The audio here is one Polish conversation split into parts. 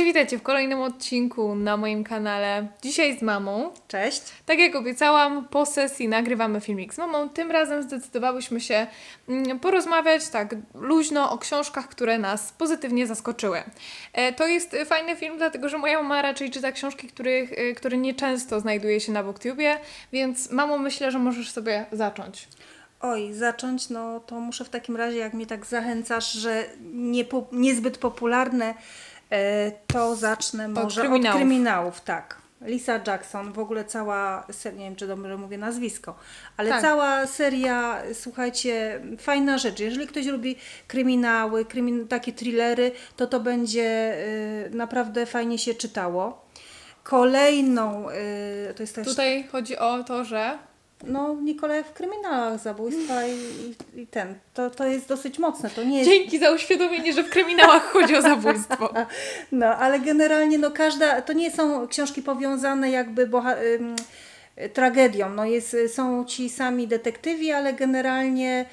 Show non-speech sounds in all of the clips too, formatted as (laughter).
Cześć, witajcie w kolejnym odcinku na moim kanale. Dzisiaj z mamą. Cześć. Tak jak obiecałam, po sesji nagrywamy filmik z mamą. Tym razem zdecydowałyśmy się mm, porozmawiać tak luźno o książkach, które nas pozytywnie zaskoczyły. E, To jest fajny film, dlatego że moja mama raczej czyta książki, których, e, które nieczęsto znajduje się na BookTubie, więc mamo myślę, że możesz sobie zacząć. Oj, zacząć, no to muszę w takim razie, jak mnie tak zachęcasz, że nie po, niezbyt popularne, to zacznę Od może kryminałów. od kryminałów, tak. Lisa Jackson, w ogóle cała seria, nie wiem czy dobrze mówię nazwisko, ale Tak. cała seria, słuchajcie, fajna rzecz. Jeżeli ktoś lubi kryminały, krymin, takie thrillery, to to będzie y, naprawdę fajnie się czytało. Kolejną, y, to jest też Tutaj chodzi o to, że no, Nikolaj w kryminałach zabójstwa i, i, i ten. To, to jest dosyć mocne. To nie jest. dzięki za uświadomienie, że w kryminałach chodzi o zabójstwo. (laughs) No, ale generalnie no każda. To nie są książki powiązane jakby boha, tragedią. No jest, są ci sami detektywi, ale generalnie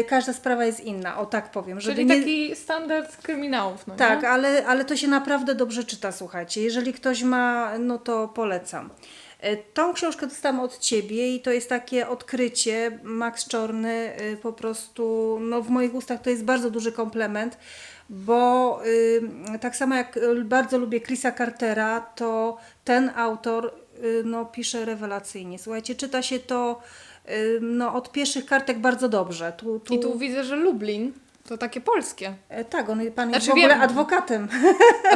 y, każda sprawa jest inna. O tak powiem. Żeby Czyli nie... taki standard kryminałów, no Tak, nie? ale, ale to się naprawdę dobrze czyta, słuchajcie. Jeżeli ktoś ma, no to polecam. E, Tą książkę dostałam od Ciebie i to jest takie odkrycie. Max Czorny y, po prostu, no w moich ustach to jest bardzo duży komplement, bo y, tak samo jak bardzo lubię Chrisa Cartera, to ten autor y, no, pisze rewelacyjnie. Słuchajcie, czyta się to no, od pierwszych kartek bardzo dobrze. Tu, tu, I tu widzę, że Lublin to takie polskie. E, Tak, on, pan jest Znaczy w ogóle wiem- adwokatem.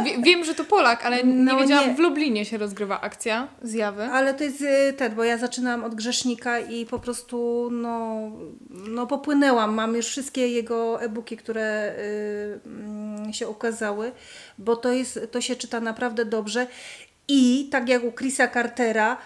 Wie, wiem, że to Polak, ale nie No wiedziałam, nie. w Lublinie się rozgrywa akcja zjawy. Ale to jest y, ten, bo ja zaczynałam od grzesznika i po prostu no, no popłynęłam. Mam już wszystkie jego e-booki, które y, mm, się ukazały, bo to, jest, to się czyta naprawdę dobrze. I tak jak u Chrisa Cartera,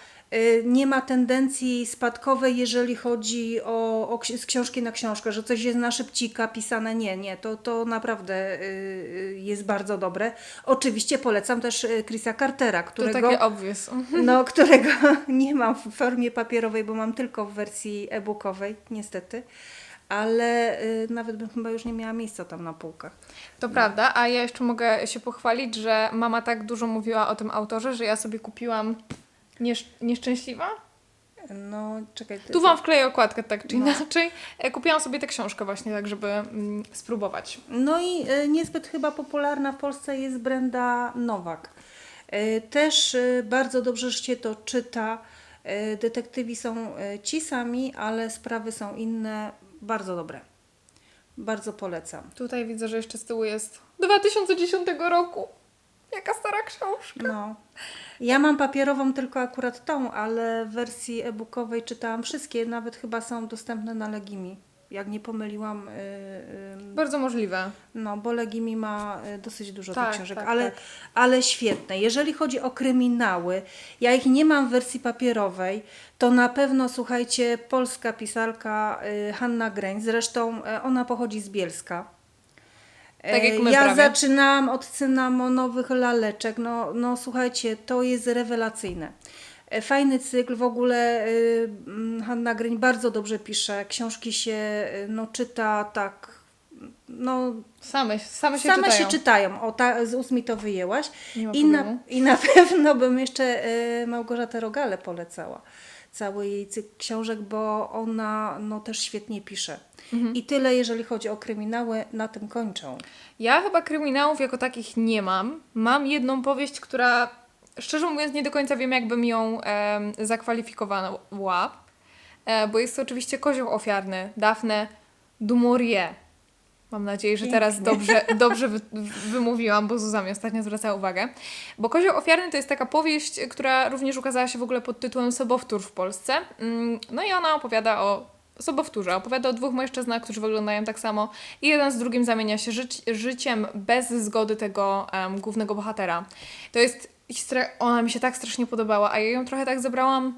nie ma tendencji spadkowej, jeżeli chodzi o, o z książki na książkę, że coś jest na szybcika pisane. Nie, nie, to, to naprawdę y, y, jest bardzo dobre. Oczywiście polecam też y, Chrisa Cartera, To którego takie obvious. no, którego (laughs) nie mam w formie papierowej, bo mam tylko w wersji e-bookowej, niestety. Ale y, nawet bym chyba już nie miała miejsca tam na półkach. To prawda, a ja jeszcze mogę się pochwalić, że mama tak dużo mówiła o tym autorze, że ja sobie kupiłam niesz- Nieszczęśliwa? No, czekaj. Tu wam wkleję okładkę tak czy No. inaczej. E, Kupiłam sobie tę książkę właśnie tak, żeby mm, spróbować. No i y, niezbyt chyba popularna w Polsce jest Brenda Nowak. Y, też y, bardzo dobrze się to czyta. Y, detektywi są y, ci sami, ale sprawy są inne. Bardzo dobre. Bardzo polecam. Tutaj widzę, że jeszcze z tyłu jest 2010 roku. Jaka stara książka. No. Ja mam papierową tylko akurat tą, ale w wersji e-bookowej czytałam wszystkie, nawet chyba są dostępne na Legimi. Jak nie pomyliłam, y, y, Bardzo możliwe. no bo Legimi ma y, dosyć dużo Tak, tych książek, tak, ale, tak. ale świetne. Jeżeli chodzi o kryminały, ja ich nie mam w wersji papierowej, to na pewno słuchajcie, polska pisarka y, Hanna Greń, zresztą y, ona pochodzi z Bielska. Tak jak E, my Ja prawie. zaczynałam od cynamonowych laleczek. No, no słuchajcie, to jest rewelacyjne. E, Fajny cykl, w ogóle mm, Hanna Gryń bardzo dobrze pisze. Książki się no, czyta tak, no Same, same się same czytają. się czytają. O, ta, z ust mi to wyjęłaś. I na. I na (laughs) pewno bym jeszcze Małgorzatę Rogale polecała. Cały jej cykl książek, bo ona no, też świetnie pisze. Mhm. I tyle, jeżeli chodzi o kryminały, na tym kończą. Ja chyba kryminałów jako takich nie mam. Mam jedną powieść, która szczerze mówiąc nie do końca wiem, jakbym ją em, zakwalifikowała, e, bo jest to oczywiście kozioł ofiarny Daphne du Maurier. Mam nadzieję, że teraz dobrze, dobrze wy, wymówiłam, bo Zuza mi ostatnio zwracała uwagę. Bo Kozioł Ofiarny to jest taka powieść, która również ukazała się w ogóle pod tytułem Sobowtór w Polsce. Mm, No i ona opowiada o sobowtórze. Opowiada o dwóch mężczyznach, którzy wyglądają tak samo i jeden z drugim zamienia się żyć, życiem bez zgody tego em, głównego bohatera. To jest historia, ona mi się tak strasznie podobała, a ja ją trochę tak zebrałam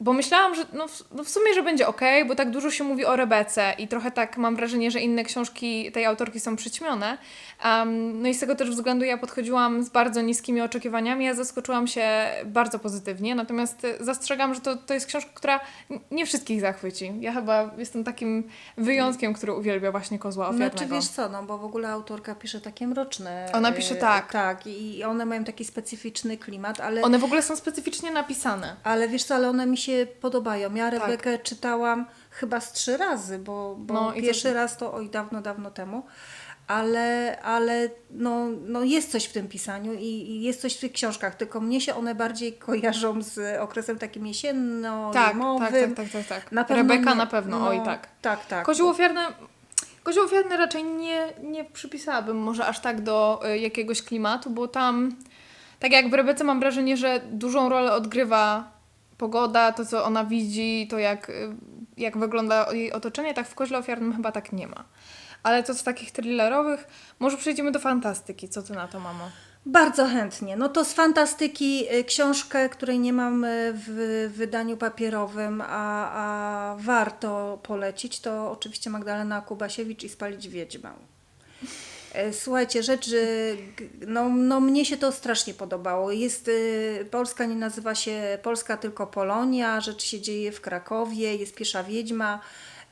bo myślałam, że no w, no w sumie, że będzie ok, bo tak dużo się mówi o Rebece i trochę tak mam wrażenie, że inne książki tej autorki są przyćmione. Um, no i z tego też względu ja podchodziłam z bardzo niskimi oczekiwaniami, ja zaskoczyłam się bardzo pozytywnie, natomiast y, zastrzegam, że to, to jest książka, która nie wszystkich zachwyci. Ja chyba jestem takim wyjątkiem, który uwielbia właśnie kozła ofiarnego. Znaczy wiesz co, no bo w ogóle autorka pisze takie mroczne. Ona pisze e, tak. Tak, i one mają taki specyficzny klimat, ale, One w ogóle są specyficznie napisane. ale wiesz co, ale one mi się podobają. Ja Tak. Rebekę czytałam chyba z trzy razy, bo, bo No i to- pierwszy raz to oj dawno, dawno temu. Ale, ale no, no jest coś w tym pisaniu i, i jest coś w tych książkach, tylko mnie się one bardziej (laughs) kojarzą z okresem takim Tak, jesienno-zimowym. tak, tak, tak, tak. Na pewno Rebeka nie- na pewno, no, oj tak. Tak, tak. Kozioł ofiarny, kozioł ofiarny raczej nie, nie przypisałabym może aż tak do y, jakiegoś klimatu, bo tam, tak jak w Rebece mam wrażenie, że dużą rolę odgrywa pogoda, to co ona widzi, to jak, y, jak wygląda jej otoczenie, tak w koźle ofiarnym chyba tak nie ma. Ale to z takich thrillerowych, może przejdziemy do fantastyki. Co ty na to, mamo? Bardzo chętnie. No to z fantastyki y, książkę, której nie mam y, w wydaniu papierowym, a, a warto polecić, to oczywiście Magdalena Kubasiewicz i Spalić Wiedźmę. E, Słuchajcie, rzecz, y, g- no, no mnie się to strasznie podobało. Jest, y, Polska nie nazywa się Polska, tylko Polonia, rzecz się dzieje w Krakowie, jest piesza wiedźma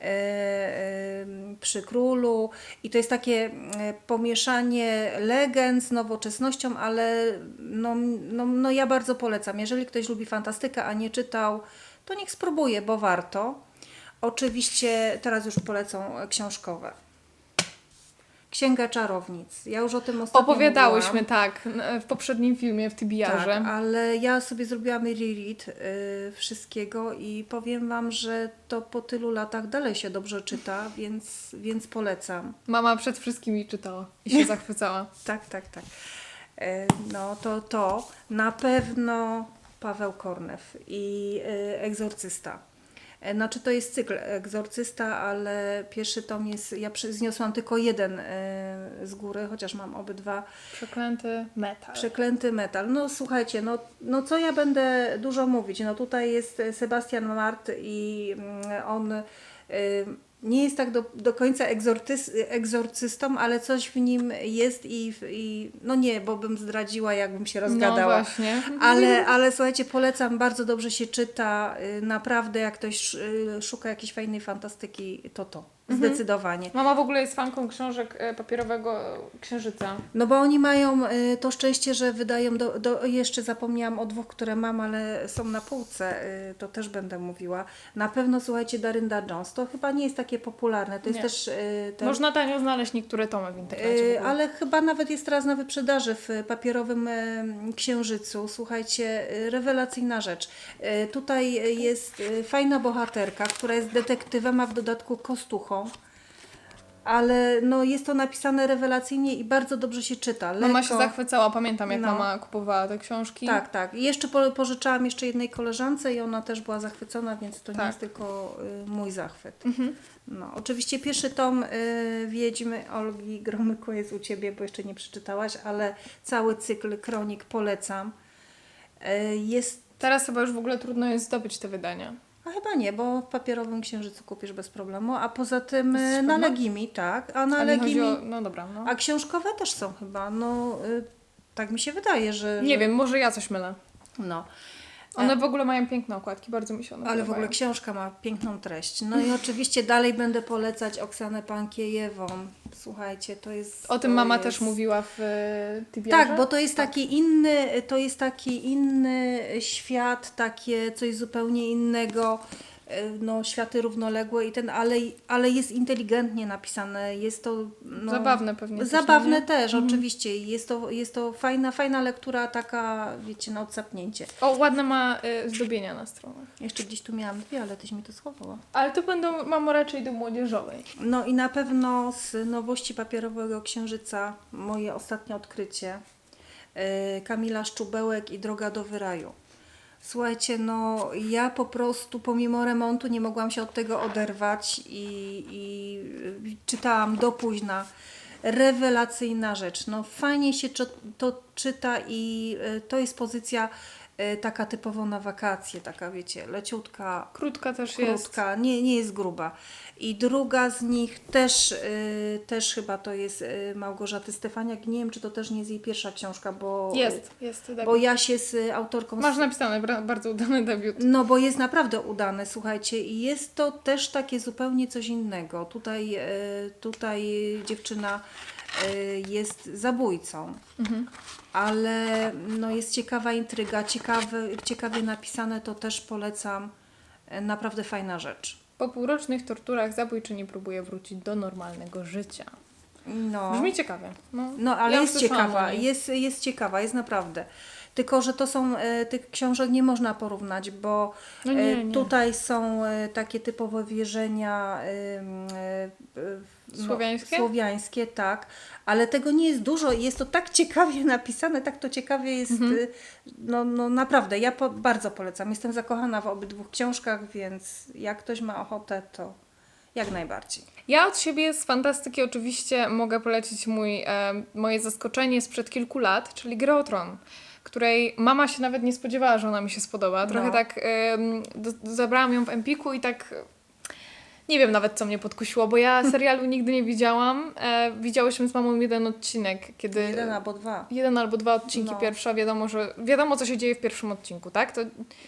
e, e, przy królu i to jest takie pomieszanie legend z nowoczesnością, ale no, no, no ja bardzo polecam. Jeżeli ktoś lubi fantastykę, a nie czytał, to niech spróbuje, bo warto. Oczywiście teraz już polecą książkowe. Księga Czarownic. Ja już o tym ostatnio Opowiadałyśmy, mówiłam. tak, w poprzednim filmie, w Tybiarze. Tak, ale ja sobie zrobiłam reread y, wszystkiego i powiem Wam, że to po tylu latach dalej się dobrze czyta, więc, więc polecam. Mama przed wszystkimi czytała i się (laughs) zachwycała. Tak, tak, tak. E, No to to na pewno Paweł Kornew i y, Egzorcysta. E, Znaczy to jest cykl Egzorcysta, ale pierwszy tom jest, ja zniosłam tylko jeden y, z góry, chociaż mam obydwa. Przeklęty metal. Przeklęty metal. No słuchajcie, no, no co ja będę dużo mówić? No tutaj jest e, Sebastian Mart i mm, on y, nie jest tak do, do końca egzortys, egzorcystą, ale coś w nim jest i, i no nie, bo bym zdradziła, jakbym się No rozgadała. właśnie. Ale, ale słuchajcie, polecam, bardzo dobrze się czyta. y, Naprawdę, jak ktoś y, szuka jakiejś fajnej fantastyki, to to. Zdecydowanie. Mama w ogóle jest fanką książek e, papierowego Księżyca. No bo oni mają y, to szczęście, że wydają, do, do, jeszcze zapomniałam o dwóch, które mam, ale są na półce, y, to też będę mówiła. Na pewno słuchajcie Darynda Jones, to chyba nie jest takie popularne, to jest Nie. też... ten- Można tanio znaleźć niektóre tomy w internecie. w. Ale chyba nawet jest teraz na wyprzedaży w papierowym księżycu. Słuchajcie, rewelacyjna rzecz. Tutaj jest fajna bohaterka, która jest detektywem, a w dodatku kostuchą. Ale no, jest to napisane rewelacyjnie i bardzo dobrze się czyta. Lekko. Mama się zachwycała, pamiętam jak No. mama kupowała te książki. Tak, tak. I jeszcze po, pożyczałam jeszcze jednej koleżance i ona też była zachwycona, więc to nie Tak. jest tylko y, mój zachwyt. No, oczywiście pierwszy tom y, Wiedźmy Olgi Gromyko jest u Ciebie, bo jeszcze nie przeczytałaś, ale cały cykl kronik polecam. Y, jest, Teraz chyba już w ogóle trudno jest zdobyć te wydania. A chyba nie, bo w papierowym księżycu kupisz bez problemu, a poza tym y, Jesteś na? Legimi, tak, a na Ale chodzi Legimi, o... No dobra, no. a książkowe też są chyba, no y, tak mi się wydaje, że... Nie że, wiem, może ja coś mylę. No. One w ogóle mają piękne okładki, bardzo mi się one Ale w podobają. ogóle książka ma piękną treść. No i oczywiście dalej będę polecać Oksanę Pankiejewą. Słuchajcie, to jest... O tym mama jest... też mówiła w e, Tybiarze. Tak, bo to jest taki inny, to jest taki inny świat, takie coś zupełnie innego. E, No, światy równoległe i ten, ale, ale jest inteligentnie napisane, jest to no, Zabawne pewnie też, Zabawne no nie? też, oczywiście. Jest to, jest to fajna, fajna lektura, taka, wiecie, na odsapnięcie. O, ładne ma e, zdobienia na stronach. Jeszcze gdzieś tu miałam dwie, ale tyś mi to schowała. Ale to będą, mamo, raczej do młodzieżowej. No i na pewno z nowości papierowego księżyca moje ostatnie odkrycie. Yy, Kamila Szczubełek i Droga do Wyraju. Słuchajcie, no ja po prostu pomimo remontu nie mogłam się od tego oderwać i, i yy, czytałam do późna. Rewelacyjna rzecz. No fajnie się to, czyta i yy, to jest pozycja y, taka typowo na wakacje, taka wiecie, leciutka, Krótka też jest. krótka, nie, nie jest gruba. I druga z nich też, y, też chyba to jest y, Małgorzaty Stefaniak. Nie wiem, czy to też nie jest jej pierwsza książka, bo, Jest, jest. debiut. bo ja się z y, autorką... Masz napisane, bardzo udany debiut. No, bo jest naprawdę udane, słuchajcie, i jest to też takie zupełnie coś innego. Tutaj, tutaj dziewczyna jest zabójcą, ale no, jest ciekawa intryga, ciekawe, ciekawie napisane, to też polecam. E, Naprawdę fajna rzecz. Po półrocznych torturach zabójczyni próbuje wrócić do normalnego życia. No. Brzmi ciekawie. No, No, ale Ja jest ciekawa, jest, jest ciekawa, jest naprawdę. Tylko, że to są, e, tych książek nie można porównać, bo No nie, e, nie. tutaj są e, takie typowe wierzenia no, Słowiańskie? słowiańskie, tak, ale tego nie jest dużo i jest to tak ciekawie (laughs) napisane, tak to ciekawie jest, Mhm. no, no naprawdę, ja po, bardzo polecam. Jestem zakochana w obydwu książkach, więc jak ktoś ma ochotę, to jak najbardziej. Ja od siebie z fantastyki oczywiście mogę polecić mój, e, moje zaskoczenie sprzed kilku lat, czyli Grę o Tron, której mama się nawet nie spodziewała, że ona mi się spodoba. Trochę No. tak do, zabrałam ją w Empiku i tak nie wiem nawet, co mnie podkusiło, bo ja (laughs) serialu nigdy nie widziałam. E, widziałyśmy z mamą jeden odcinek, kiedy... Jeden albo dwa. Jeden albo dwa odcinki No. pierwsza, wiadomo, że wiadomo, co się dzieje w pierwszym odcinku, tak? To,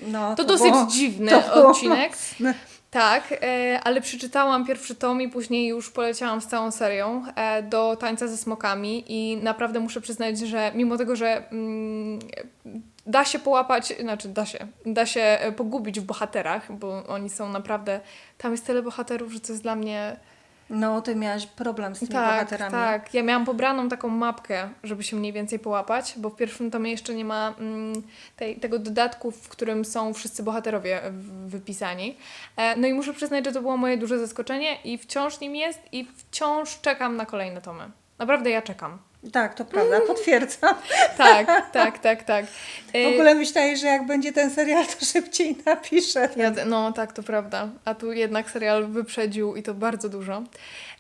No, to, dosyć było- dziwny to odcinek. mocne. Tak, e, ale przeczytałam pierwszy tom i później już poleciałam z całą serią e, do Tańca ze Smokami i naprawdę muszę przyznać, że mimo tego, że mm, da się połapać, znaczy da się, da się e, pogubić w bohaterach, bo oni są naprawdę, tam jest tyle bohaterów, że to jest dla mnie... No, ty miałaś problem z tymi Tak, bohaterami. tak. Ja miałam pobraną taką mapkę, żeby się mniej więcej połapać, bo w pierwszym tomie jeszcze nie ma mm, tej, tego dodatku, w którym są wszyscy bohaterowie wypisani. E, no i muszę przyznać, że to było moje duże zaskoczenie i wciąż nim jest i wciąż czekam na kolejne tomy. Naprawdę ja czekam. Tak, to prawda, potwierdzam. (laughs) Tak, tak, tak, tak. W ogóle myślałam, że jak będzie ten serial, to szybciej napiszę. Ja, no tak, to prawda. A tu jednak serial wyprzedził i to bardzo dużo.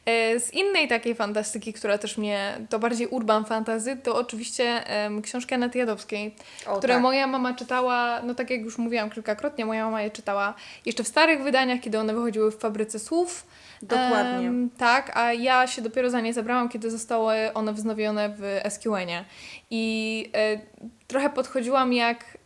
E, Z innej takiej fantastyki, która też mnie, to bardziej urban fantasy, to oczywiście em, książki Anety Jadowskiej, O, które tak. moja mama czytała, no tak jak już mówiłam kilkakrotnie, moja mama je czytała jeszcze w starych wydaniach, kiedy one wychodziły w Fabryce Słów. Dokładnie. Em, tak, a ja się dopiero za nie zabrałam, kiedy zostały one wznowione w SQN-ie. I e, trochę podchodziłam jak...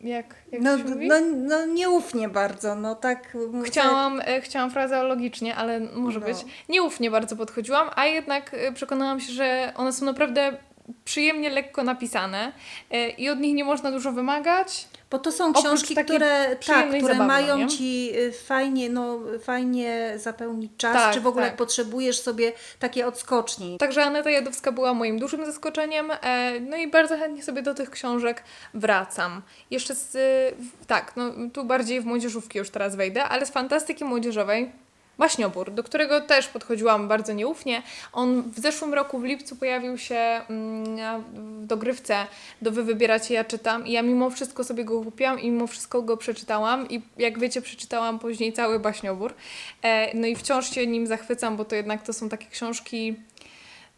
Jak, jak No, no, no nieufnie bardzo, no tak. Chciałam, e, chciałam frazeologicznie, ale może No. być. Nieufnie bardzo podchodziłam, a jednak e, przekonałam się, że one są naprawdę przyjemnie, lekko napisane e, i od nich nie można dużo wymagać. Bo to są książki, które, tak, które zabawy, mają nie? ci y, fajnie, no, fajnie zapełnić czas, Tak, czy w ogóle tak. jak potrzebujesz sobie takie odskoczni. Także Aneta Jadowska była moim dużym zaskoczeniem, e, no i bardzo chętnie sobie do tych książek wracam. Jeszcze z, w- tak, no tu bardziej w młodzieżówki już teraz wejdę, ale z fantastyki młodzieżowej Baśniobór, do którego też podchodziłam bardzo nieufnie. On w zeszłym roku w lipcu pojawił się mm, w dogrywce do Wy wybieracie, ja czytam i ja mimo wszystko sobie go kupiłam i mimo wszystko go przeczytałam i jak wiecie przeczytałam później cały Baśniobór. E, no i wciąż się nim zachwycam, bo to jednak to są takie książki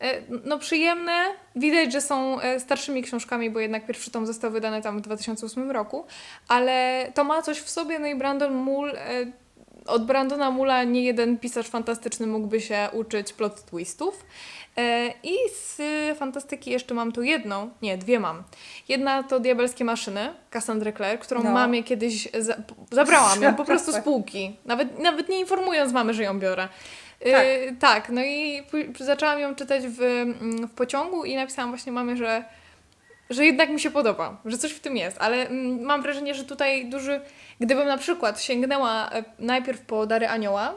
E, No przyjemne, widać, że są e, starszymi książkami, bo jednak pierwszy tom został wydany tam w 2008 roku, ale to ma coś w sobie, no i Brandon Mull, od Brandona Mulla nie jeden pisarz fantastyczny mógłby się uczyć plot twistów. E, I z e, fantastyki jeszcze mam tu jedną, nie, dwie mam. Jedna to Diabelskie Maszyny, Cassandra Clare, którą No. mamie kiedyś za, zabrałam ją po (laughs) prostu z półki, nawet, nawet nie informując mamy, że ją biorę. Tak. Tak. tak, no i zaczęłam ją czytać w, mm, w pociągu i napisałam właśnie mamie, że, że jednak mi się podoba, że coś w tym jest, ale mm, mam wrażenie, że tutaj duży, gdybym na przykład sięgnęła e, najpierw po Dary Anioła,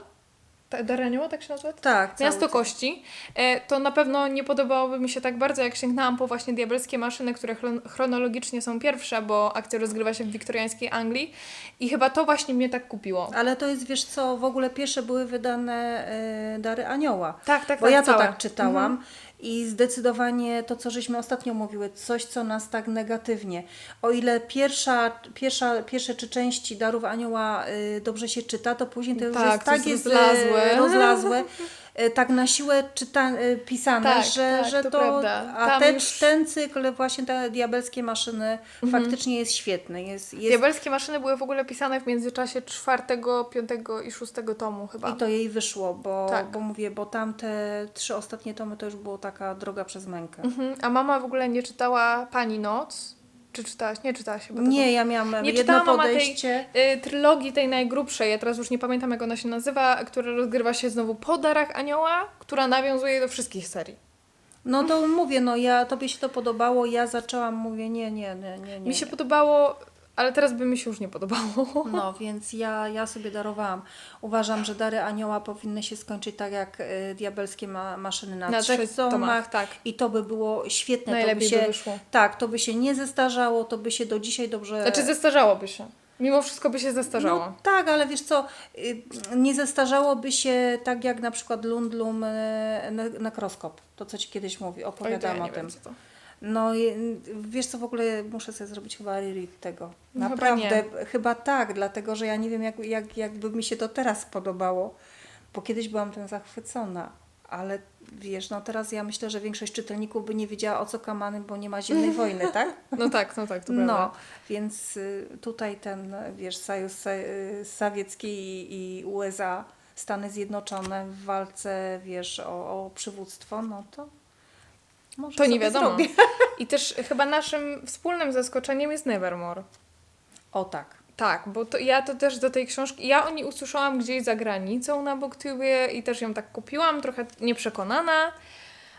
Dary Anioła tak się nazywa? Tak, Miasto. Kości, e, to na pewno nie podobałoby mi się tak bardzo, jak sięgnęłam po właśnie Diabelskie Maszyny, które chron- chronologicznie są pierwsze, bo akcja rozgrywa się w wiktoriańskiej Anglii i chyba to właśnie mnie tak kupiło. Ale to jest, wiesz co, w ogóle pierwsze były wydane e, Dary Anioła. Tak, tak, Bo tak, ja to całe. tak czytałam i zdecydowanie to, co żeśmy ostatnio mówiły, coś, co nas tak negatywnie. O ile pierwsza, pierwsza, pierwsze trzy części Darów Anioła y, dobrze się czyta, to później to już Tak, jest tak jest jest rozlazłe. rozlazłe, (laughs) tak na siłę czyta, e, pisane, Tak, że, tak, że to to, a Tam te, już- ten cykl, właśnie te diabelskie maszyny faktycznie jest świetny. Jest, jest, Diabelskie maszyny były w ogóle pisane w międzyczasie czwartego, piątego i szóstego tomu chyba. I to jej wyszło, bo, Tak. bo mówię, bo tamte trzy ostatnie tomy to już było taka droga przez mękę. Mhm. A mama w ogóle nie czytała Pani Noc? Czy czytałaś? Nie czytałaś chyba tego. Nie, ja miałam Nie jedno mama tej podejście. y, trylogii tej najgrubszej, ja teraz już nie pamiętam jak ona się nazywa, która rozgrywa się znowu po darach anioła, która nawiązuje do wszystkich serii. No to mówię, no ja, tobie się to podobało, ja zaczęłam, mówię, nie, nie, nie, nie. nie. Mi się podobało, ale teraz by mi się już nie podobało. (laughs) No, więc ja, ja sobie darowałam. Uważam, że dary anioła powinny się skończyć tak jak y, diabelskie ma, maszyny na, Na trzech trzech tomach. tomach, tak. I to by było świetne. Najlepiej to by, by się, wyszło. Tak, to by się nie zestarzało, to by się do dzisiaj dobrze... Znaczy zestarzałoby się. Mimo wszystko by się zestarzało. No, tak, ale wiesz co, y, nie zestarzałoby się tak jak na przykład Lundlum y, ne- Nekroskop. To, co Ci kiedyś mówi, to opowiadam ja o tym. wiem. No wiesz co, w ogóle muszę sobie zrobić chyba reread tego. No chyba Naprawdę, chyba, tak, dlatego że ja nie wiem, jak, jak, jakby mi się to teraz podobało, bo kiedyś byłam tym zachwycona, ale wiesz, no teraz ja myślę, że większość czytelników by nie wiedziała o co kamany, bo nie ma zimnej (laughs) wojny, tak? No tak, no tak, to No, prawda. więc y, tutaj ten, wiesz, Sojusz y, Sowiecki i, i USA, Stany Zjednoczone w walce, wiesz, o, o przywództwo, no to może To nie wiadomo. zrobię. I też chyba naszym wspólnym zaskoczeniem jest Nevermore. O tak. Tak, bo to, ja to też do tej książki, ja o niej usłyszałam gdzieś za granicą na Booktubie i też ją tak kupiłam, trochę nieprzekonana,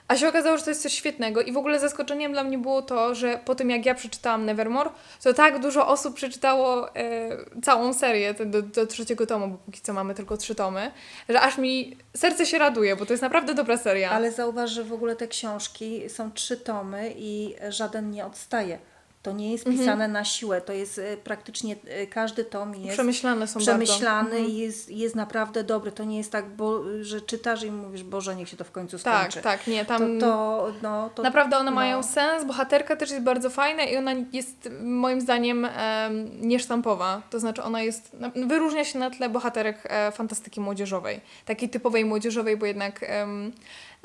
a się okazało, że to jest coś świetnego i w ogóle zaskoczeniem dla mnie było to, że po tym jak ja przeczytałam Nevermore, to tak dużo osób przeczytało e, całą serię do, do trzeciego tomu, bo póki co mamy tylko trzy tomy, że aż mi serce się raduje, bo to jest naprawdę dobra seria. Ale zauważ, że w ogóle te książki są trzy tomy i żaden nie odstaje. To nie jest pisane na siłę, to jest y, praktycznie y, każdy tom jest Przemyślane są przemyślany bardzo. i jest, jest naprawdę dobry. To nie jest tak, bo, że czytasz i mówisz, Boże, niech się to w końcu Tak, skończy. tak, nie, To, tam to, no, to, Naprawdę one no. mają sens, bohaterka też jest bardzo fajna i ona jest moim zdaniem em, niesztampowa. To znaczy ona jest, na- wyróżnia się na tle bohaterek e, fantastyki młodzieżowej. Takiej typowej młodzieżowej, bo jednak em,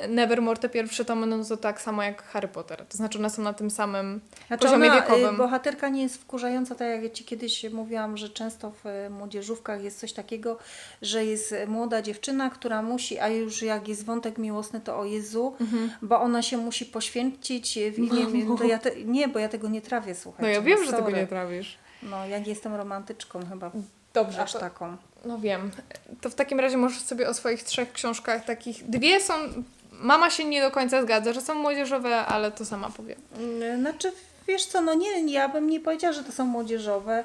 Nevermore te pierwsze tomy, no to tak samo jak Harry Potter. To znaczy one są na tym samym Znaczy poziomie ona, wiekowym. y, bohaterka nie jest wkurzająca, tak jak Ci kiedyś mówiłam, że często w y, młodzieżówkach jest coś takiego, że jest młoda dziewczyna, która musi, a już jak jest wątek miłosny, to o Jezu, Mhm. bo ona się musi poświęcić w imię... To ja te, nie, bo ja tego nie trawię, No słuchajcie. ja wiem, że tego nie trawisz. No, ja jestem romantyczką chyba, Dobrze, aż to, taką. no wiem. To w takim razie możesz sobie o swoich trzech książkach takich, dwie są, mama się nie do końca zgadza, że są młodzieżowe, ale to sama powiem. Mm, Znaczy, wiesz co, no nie, ja bym nie powiedziała, że to są młodzieżowe,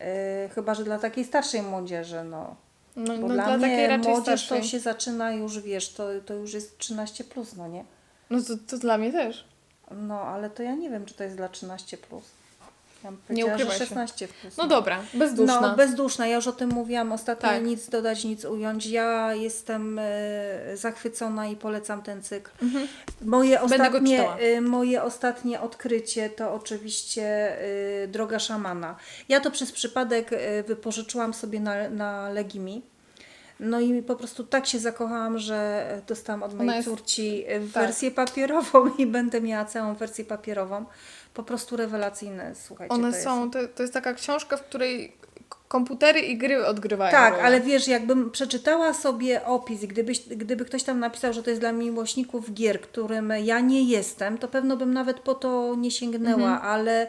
y, chyba, że dla takiej starszej młodzieży, no. No, Bo no dla, dla, takiej mnie raczej młodzież starszej. to się zaczyna już, wiesz, to, to już jest 13 plus, no nie? No to, to dla mnie też. No, ale to ja nie wiem, czy to jest dla 13 plus. Ja Nie że się. 16 plus. No dobra, bezduszna. No, bezduszna. Ja już o tym mówiłam ostatnio, Tak. nic dodać, nic ująć. Ja jestem e, zachwycona i polecam ten cykl. Moje, Mhm. Go ostatnie, e, moje ostatnie odkrycie to oczywiście e, Droga Szamana. Ja to przez przypadek wypożyczyłam sobie na, na Legimi. No i po prostu tak się zakochałam, że dostałam od mojej jest- córci tak. wersję papierową i będę miała całą wersję papierową. Po prostu rewelacyjne, słuchajcie. One to są, Jest. to, to jest taka książka, w której komputery i gry odgrywają Tak, rolę. ale wiesz, jakbym przeczytała sobie opis, gdybyś, gdyby ktoś tam napisał, że to jest dla miłośników gier, którym ja nie jestem, to pewno bym nawet po to nie sięgnęła, Mhm. ale,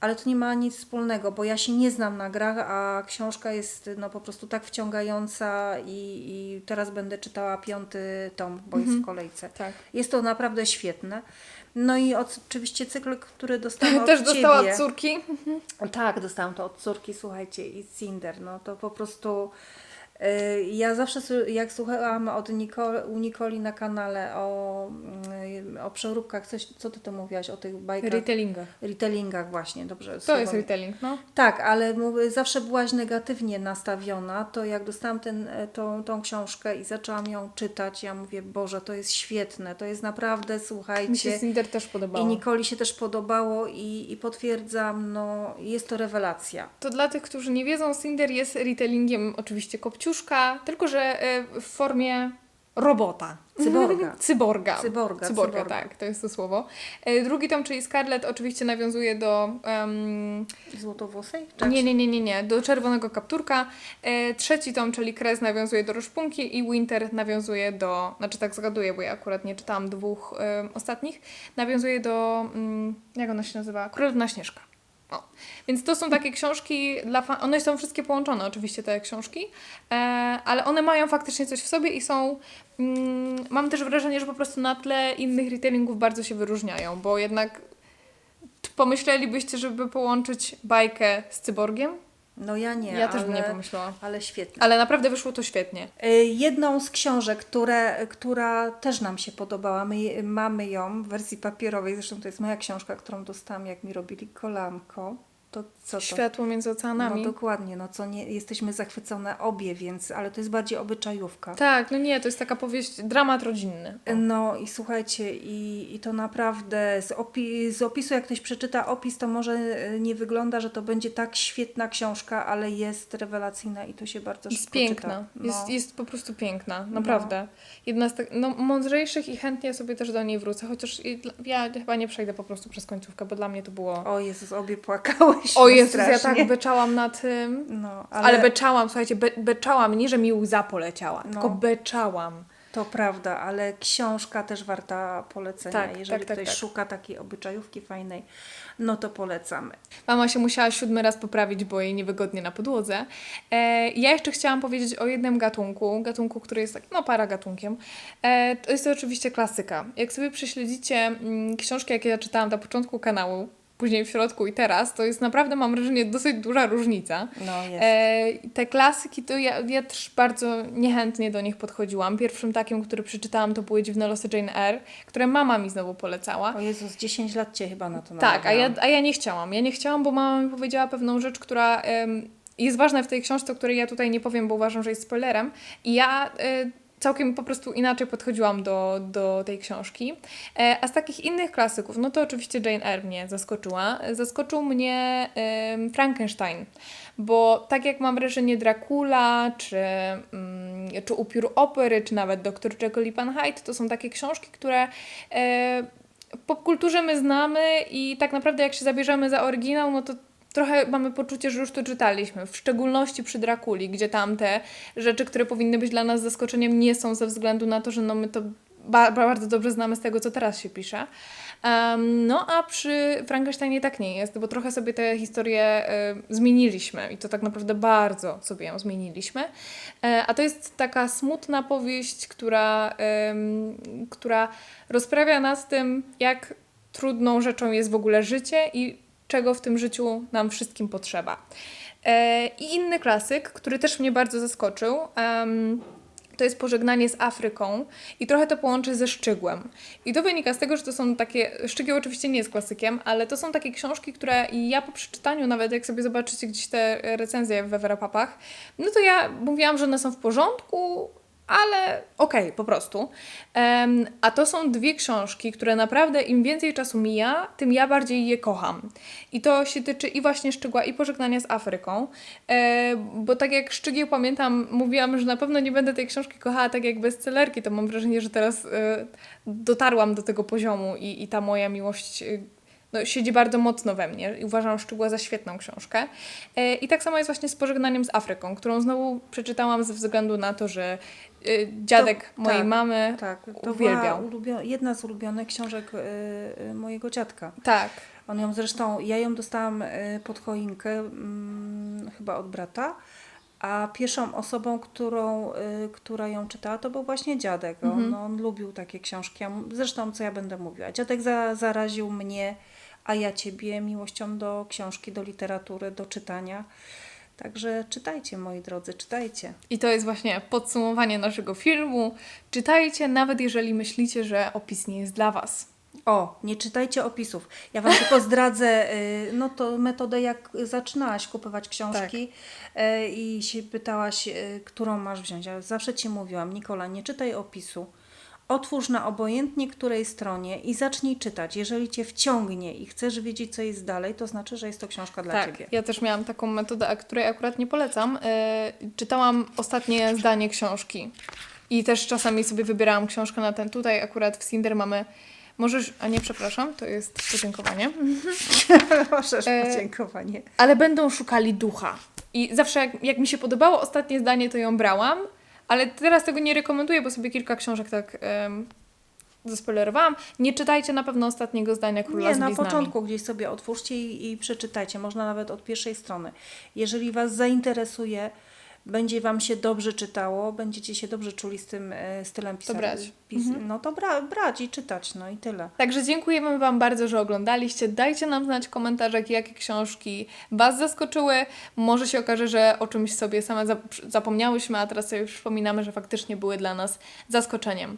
ale to nie ma nic wspólnego, bo ja się nie znam na grach, a książka jest no, po prostu tak wciągająca i, i teraz będę czytała piąty tom, bo jest w kolejce. Tak. Jest to naprawdę świetne. No i oczywiście cykl, który dostałam (laughs) od Też dostała ciebie. od córki. Tak, dostałam to od córki, słuchajcie, i Cinder, no to po prostu ja zawsze jak słuchałam od Nicole, u Nikoli na kanale o, y, o przeróbkach, coś, co ty to mówiłaś, o tych bajkach, Retailinga. retailingach właśnie, dobrze. To słowo jest retailing, no. tak, ale zawsze byłaś negatywnie nastawiona, to jak dostałam ten, e, tą, tą książkę i zaczęłam ją czytać, ja mówię, Boże, to jest świetne, to jest naprawdę, Mi się słuchajcie, Cinder też i podobało. Nikoli się też podobało i, i potwierdzam, no jest to rewelacja. To dla tych, którzy nie wiedzą, Cinder jest retailingiem oczywiście Kopciuszka, tylko że e, w formie robota. (laughs) Cyborga. Cyborga. Cyborga, Cyborga, tak, to jest to słowo. E, Drugi tom, czyli Scarlet, oczywiście nawiązuje do. em, Złotowłosej? nie, nie, nie, nie, nie, do czerwonego kapturka. E, trzeci tom, czyli Kres, nawiązuje do Roszpunki i Winter nawiązuje do. Znaczy, tak zgaduję, bo ja akurat nie czytałam dwóch em, ostatnich. Nawiązuje do. Mm, jak ona się nazywa? Królewna Śnieżka. O. Więc to są takie książki dla. One są wszystkie połączone oczywiście, te książki, e, ale one mają faktycznie coś w sobie i są... Mm, mam też wrażenie, że po prostu na tle innych retailingów bardzo się wyróżniają, bo jednak pomyślelibyście, żeby połączyć bajkę z cyborgiem? No ja nie, ja też ale, bym nie pomyślała. ale świetnie. Ale naprawdę wyszło to świetnie. Y, Jedną z książek, które, która też nam się podobała, my mamy ją w wersji papierowej, zresztą to jest moja książka, którą dostałam, jak mi robili kolanko. To co to? Światło między oceanami. No dokładnie, no co nie, jesteśmy zachwycone obie, więc, ale to jest bardziej obyczajówka. Tak, no nie, to jest taka powieść, dramat rodzinny. No i słuchajcie, i, i to naprawdę z, opi- z opisu, jak ktoś przeczyta opis, to może e, nie wygląda, że to będzie tak świetna książka, ale jest rewelacyjna i to się bardzo Jest szybko piękna. czyta. No. Jest, jest po prostu piękna, naprawdę. Jedna z tych no, mądrzejszych i chętnie sobie też do niej wrócę, chociaż ja chyba nie przejdę po prostu przez końcówkę, bo dla mnie to było... O Jezus, obie O Jezus, ja strasznie. tak beczałam na tym. No, Ale, ale, beczałam, słuchajcie, be, beczałam, nie, że mi łza poleciała, No. tylko beczałam. to prawda, ale książka też warta polecenia. Tak, Jeżeli tak, tak, ktoś tak. szuka takiej obyczajówki fajnej, no to polecamy. Mama się musiała siódmy raz poprawić, bo jej niewygodnie na podłodze. E, ja jeszcze chciałam powiedzieć o jednym gatunku, gatunku, który jest tak, no para gatunkiem. E, to jest to oczywiście klasyka. Jak sobie prześledzicie mm, książki, jakie ja czytałam na początku kanału, później w środku i teraz, to jest naprawdę, mam wrażenie, dosyć duża różnica. No jest. E, te klasyki, to ja, ja też bardzo niechętnie do nich podchodziłam. Pierwszym takim, który przeczytałam, to były Dziwne losy Jane Eyre, które mama mi znowu polecała. O Jezus, 10 lat Cię chyba na to Tak, a ja, a ja nie chciałam. Ja nie chciałam, bo mama mi powiedziała pewną rzecz, która em, jest ważna w tej książce, o której ja tutaj nie powiem, bo uważam, że jest spoilerem. I ja y, całkiem po prostu inaczej podchodziłam do, do tej książki. E, a z takich innych klasyków, no to oczywiście Jane Eyre mnie zaskoczyła. Zaskoczył mnie Frankenstein, bo tak jak mam wrażenie Dracula, czy, mm, czy Upiór Opery, czy nawet Dr. Jekyll i Pan Hyde, to są takie książki, które... E, w popkulturze my znamy i tak naprawdę jak się zabierzemy za oryginał, no to trochę mamy poczucie, że już to czytaliśmy. W szczególności przy Drakuli, gdzie tam te rzeczy, które powinny być dla nas zaskoczeniem, nie są ze względu na to, że no my to ba- bardzo dobrze znamy z tego, co teraz się pisze. Em, no a przy Frankensteinie tak nie jest, bo trochę sobie tę historię e, zmieniliśmy i to tak naprawdę bardzo sobie ją zmieniliśmy. E, a to jest taka smutna powieść, która, em, która rozprawia nas tym, jak trudną rzeczą jest w ogóle życie i czego w tym życiu nam wszystkim potrzeba. E, I inny klasyk, który też mnie bardzo zaskoczył, to jest pożegnanie z Afryką i trochę to połączę ze Szczygłem. I to wynika z tego, że to są takie, Szczygieł oczywiście nie jest klasykiem, ale to są takie książki, które ja po przeczytaniu, nawet jak sobie zobaczycie gdzieś te recenzje w Wewerapapach, no to ja mówiłam, że one są w porządku, ale okej, po prostu. Em, a to są dwie książki, które naprawdę im więcej czasu mija, tym ja bardziej je kocham. I to się tyczy i właśnie Szczygła, i Pożegnania z Afryką. E, bo tak jak Szczygieł pamiętam, mówiłam, że na pewno nie będę tej książki kochała tak jak bestsellerki, to mam wrażenie, że teraz e, dotarłam do tego poziomu i, i ta moja miłość e, no, siedzi bardzo mocno we mnie i uważam Szczygła za świetną książkę. E, I tak samo jest właśnie z Pożegnaniem z Afryką, którą znowu przeczytałam ze względu na to, że e, dziadek To- mojej tak, mamy Tak, to uwielbiał. była jedna z ulubionych książek y, y, mojego dziadka. Tak. On ją zresztą, ja ją dostałam pod choinkę mm, chyba od brata, a pierwszą osobą, którą, y, która ją czytała, to był właśnie dziadek. On, Mhm. on lubił takie książki. Zresztą, co ja będę mówiła. Dziadek za, zaraził mnie, a ja ciebie miłością do książki, do literatury, do czytania. Także czytajcie, moi drodzy, czytajcie. I to jest właśnie podsumowanie naszego filmu. Czytajcie, nawet jeżeli myślicie, że opis nie jest dla Was. O, nie czytajcie opisów. Ja Wam tylko zdradzę, y, no to metodę, jak zaczynałaś kupować książki y, i się pytałaś, y, którą masz wziąć. Ja zawsze Ci mówiłam, Nikola, nie czytaj opisu. Otwórz na obojętnie której stronie i zacznij czytać. Jeżeli Cię wciągnie i chcesz wiedzieć, co jest dalej, to znaczy, że jest to książka dla tak, Ciebie. ja też miałam taką metodę, której akurat nie polecam. E, czytałam ostatnie zdanie książki. I też czasami sobie wybierałam książkę na ten. Tutaj akurat w Cinder mamy. Możesz. A nie, przepraszam, to jest podziękowanie. (laughs) Możesz E, podziękowanie. Ale będą szukali ducha. I zawsze, jak, jak mi się podobało ostatnie zdanie, to ją brałam. Ale teraz tego nie rekomenduję, bo sobie kilka książek tak um, zaspoilerowałam. Nie czytajcie na pewno ostatniego zdania Króla Nie, na początku gdzieś sobie otwórzcie i, i przeczytajcie. Można nawet od pierwszej strony. Jeżeli Was zainteresuje, będzie Wam się dobrze czytało, będziecie się dobrze czuli z tym e, stylem pisania. brać. Mhm. No to bra, brać i czytać, no i tyle. Także dziękujemy Wam bardzo, że oglądaliście. Dajcie nam znać w komentarzach, jakie książki Was zaskoczyły. Może się okaże, że o czymś sobie same zap- zapomniałyśmy, a teraz sobie przypominamy, że faktycznie były dla nas zaskoczeniem.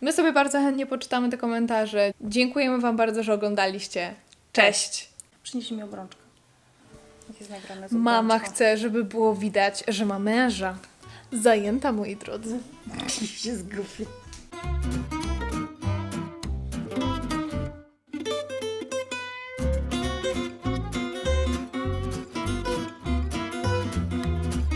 My sobie bardzo chętnie poczytamy te komentarze. Dziękujemy Wam bardzo, że oglądaliście. Cześć! Przynieś mi obrączkę. Jest nagrane z Mama chce, żeby było widać, że ma męża. Zajęta, moi drodzy. (laughs) się zgubię.